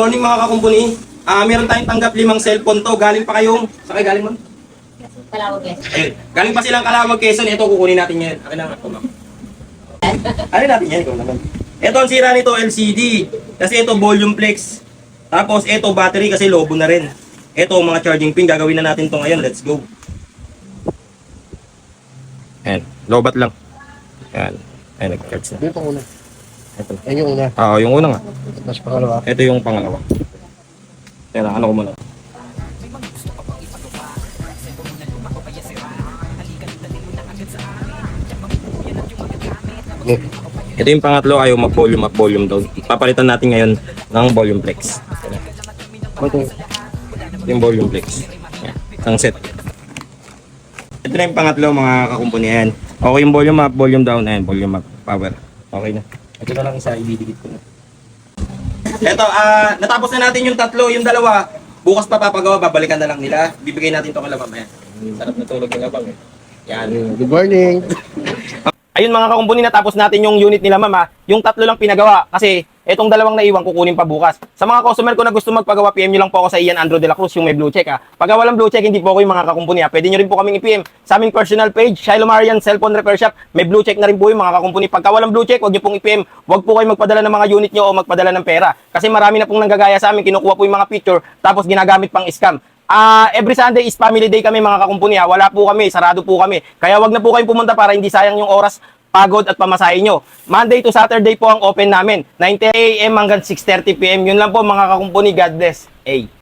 Morning mga kakumpuni. Ah, meron tayong tanggap limang cellphone to. Galing pa kayong... Sa kayo galing mo? Kalawag eh. Ayun. Galing pa silang Kalawag, Quezon. Ito, kukunin natin yan. Akin na nga ito, ma'am. Ano natin yan? Ikaw naman. Ito ang sira nito, LCD. Kasi ito, volume flex. Tapos ito, battery kasi lobo na rin. Ito, mga charging pin. Gagawin na natin to ngayon. Let's go. Ayan. Lobat lang. Ayan. Ayan, nag-charge na. Ito yung una. Ito. Yan yung una. Oo, yung una nga. Tapos pangalawa. Ito yung pangalawa. Teka, ano ko muna. Okay. Ito yung pangatlo, ayaw mag-volume up, volume down. Papalitan natin ngayon ng volume flex. Ito. Ito yung volume flex. Yan, ang set. Ito na yung pangatlo, mga kakumpuni. Ayan. Okay yung volume up, volume down, ayan, volume up, power. Okay na. Ito na lang isa, ididikit ko na. Ito, ah, natapos na natin yung tatlo, yung dalawa. Bukas pa papagawa, babalikan na lang nila. Bibigay natin ito kay Labang. Ayan. Sarap na tulog ng Labang eh. Yan. Good morning. Ayun mga kakumpuni, natapos natin yung unit nila mama. Yung tatlo lang pinagawa kasi etong dalawang naiwan kukunin pa bukas. Sa mga customer ko na gusto magpagawa, PM nyo lang po ako sa Ian Andro de la Cruz, yung may blue check ha. Pag walang blue check, hindi po ako yung mga kakumpuni ha. Pwede nyo rin po kaming i-PM sa aming personal page, Shiloh Marian Cellphone Repair Shop. May blue check na rin po yung mga kakumpuni. Pagka walang blue check, huwag nyo pong i-PM. Huwag po kayo magpadala ng mga unit nyo o magpadala ng pera. Kasi marami na pong nanggagaya sa amin, kinukuha po yung mga picture, tapos ginagamit pang scam. Ah, every Sunday is family day kami mga kakumpuni. Wala po kami, sarado po kami. Kaya wag na po kayong pumunta para hindi sayang yung oras, pagod at pamasahe nyo. Monday to Saturday po ang open namin. 9 a.m. hanggang 6.30 p.m. Yun lang po mga kakumpuni. God bless. A.